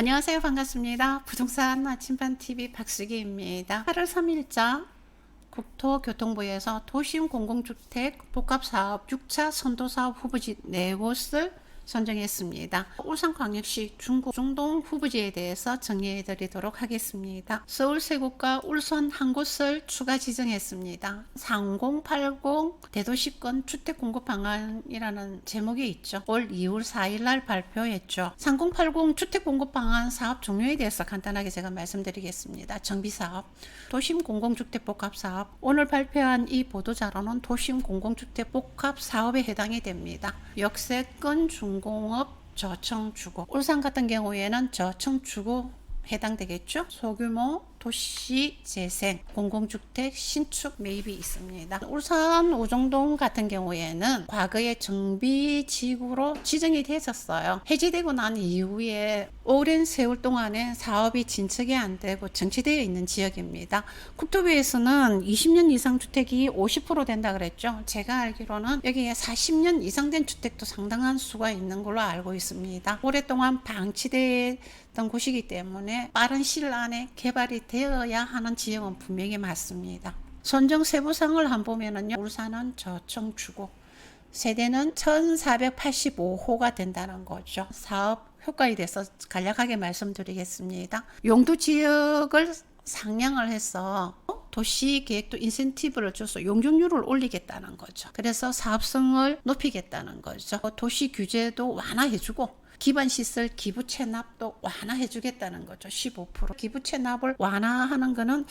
안녕하세요. 반갑습니다. 부동산 나침반 TV 박수기입니다. 8월 3일자 국토교통부에서 도심 공공주택 복합사업 6차 선도사업 후보지 4곳을 선정했습니다. 울산광역시 중구 중동 후보지에 대해서 정리해 드리도록 하겠습니다. 서울 세 곳과 울산 한 곳을 추가 지정했습니다. 3080 대도시권 주택 공급 방안이라는 제목이 있죠. 올 2월 4일 날 발표했죠. 3080 주택 공급 방안 사업 종류에 대해서 간단하게 제가 말씀드리겠습니다. 정비 사업, 도심 공공주택 복합 사업. 오늘 발표한 이 보도 자료는 도심 공공주택 복합 사업에 해당이 됩니다. 역세권 중 공업 저층 주거. 울산 같은 경우에는 저층 주거 해당되겠죠. 소규모 도시 재생, 공공주택 신축 매입이 있습니다. 울산 우정동 같은 경우에는 과거에 정비 지구로 지정이 됐었어요. 해제되고 난 이후에 오랜 세월 동안에 사업이 진척이 안 되고 정치되어 있는 지역입니다. 국토부에서는 20년 이상 주택이 50% 된다 그랬죠. 제가 알기로는 여기에 40년 이상 된 주택도 상당한 수가 있는 걸로 알고 있습니다. 오랫동안 방치 됐던 곳이기 때문에 빠른 시일 안에 개발이 되어야 하는 지역은 분명히 맞습니다. 선정 세부상을 한 보면은요. 울산은 저층 주고 세대는 1485호가 된다는 거죠. 사업 효과에 대해서 간략하게 말씀드리겠습니다. 용도 지역을 상향을 해서 도시 계획도 인센티브를 줘서 용적률을 올리겠다는 거죠. 그래서 사업성을 높이겠다는 거죠. 도시 규제도 완화해주고 기반 시설 기부 체납도 완화해 주겠다는 거죠. 15% 기부 체납을 완화하는 거는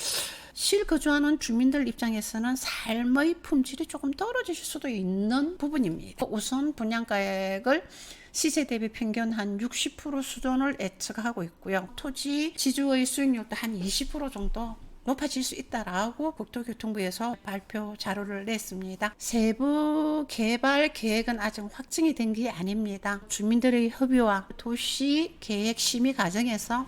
실거주하는 주민들 입장에서는 삶의 품질이 조금 떨어질 수도 있는 부분입니다. 우선 분양가액을 시세 대비 평균 한 60% 수준을 예측하고 있고요. 토지 지주의 수익률도 한 20% 정도 높아질 수 있다라고 국토교통부에서 발표 자료를 냈습니다. 세부 개발 계획은 아직 확정이 된 게 아닙니다. 주민들의 협의와 도시 계획 심의 과정에서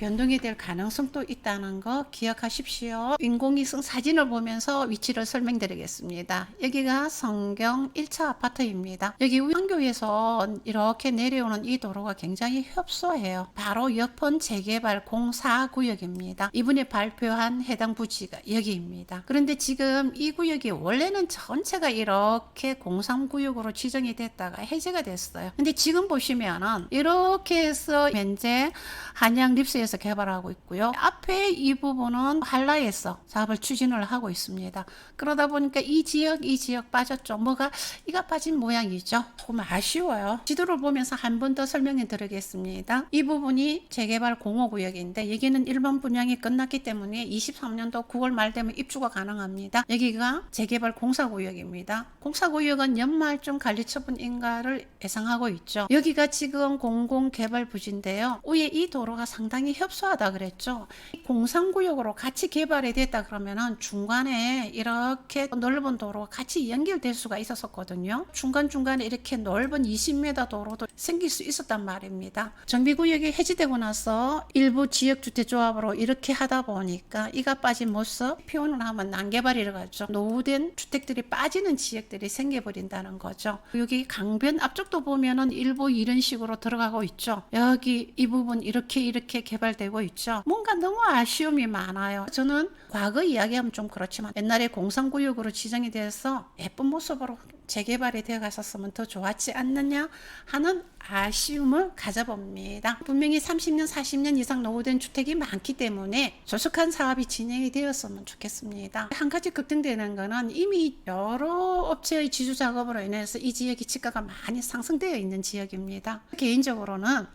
변동이 될 가능성도 있다는 거 기억하십시오. 인공위성 사진을 보면서 위치를 설명드리겠습니다. 여기가 성경 1차 아파트입니다. 여기 황교에서 이렇게 내려오는 이 도로가 굉장히 협소해요. 바로 옆은 재개발 공사 구역입니다. 이분이 발표한 해당 부지가 여기입니다. 그런데 지금 이 구역이 원래는 전체가 이렇게 공상구역으로 지정이 됐다가 해제가 됐어요. 근데 지금 보시면은 이렇게 해서 현재 한양 립스에서 개발하고 있고요. 앞에 이 부분은 한라에서 사업을 추진을 하고 있습니다. 그러다 보니까 이 지역, 이 지역 빠졌죠. 뭐가 이가 빠진 모양이죠. 조금 아쉬워요. 지도를 보면서 한 번 더 설명해 드리겠습니다. 이 부분이 재개발 공호구역인데 여기는 일반 분양이 끝났기 때문에 23년도 9월 말 되면 입주가 가능합니다. 여기가 재개발 공사구역입니다. 공사구역은 연말쯤 관리처분 인가를 예상하고 있죠. 여기가 지금 공공개발 부지인데요. 위에 이 도로가 상당히 협소하다 그랬죠. 공상구역으로 같이 개발이 됐다 그러면은 중간에 이렇게 넓은 도로가 같이 연결될 수가 있었거든요. 중간중간에 이렇게 넓은 20m 도로도 생길 수 있었단 말입니다. 정비구역이 해지되고 나서 일부 지역주택조합으로 이렇게 하다 보니까 이가 빠진 모습 표현을 하면 난개발이라 가죠. 노후된 주택들이 빠지는 지역들이 생겨버린다는 거죠. 여기 강변 앞쪽도 보면은 일부 이런 식으로 들어가고 있죠. 여기 이 부분 이렇게 이렇게 개발 되고 있죠. 뭔가 너무 아쉬움이 많아요. 저는 과거 이야기하면 좀 그렇지만 옛날에 공상구역으로 지정이 돼서 예쁜 모습으로 재개발이 되어 갔었으면 더 좋았지 않느냐 하는 아쉬움을 가져봅니다. 분명히 30년, 40년 이상 노후된 주택이 많기 때문에 조속한 사업이 진행이 되었으면 좋겠습니다. 한 가지 걱정되는 거는 이미 여러 업체의 지주 작업으로 인해서 이 지역이 지가가 많이 상승되어 있는 지역입니다. 개인적으로는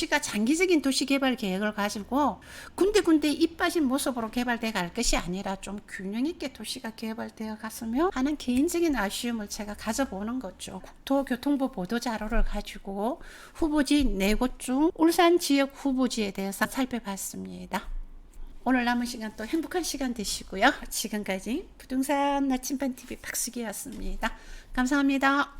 도시가 장기적인 도시 개발 계획을 가지고 군데군데 입 빠진 모습으로 개발돼 갈 것이 아니라 좀 균형 있게 도시가 개발되어 갔으면 하는 개인적인 아쉬움을 제가 가져보는 거죠. 국토교통부 보도 자료를 가지고 후보지 네 곳 중 울산 지역 후보지에 대해서 살펴봤습니다. 오늘 남은 시간 또 행복한 시간 되시고요. 지금까지 부동산 나침반 TV 박수기였습니다. 감사합니다.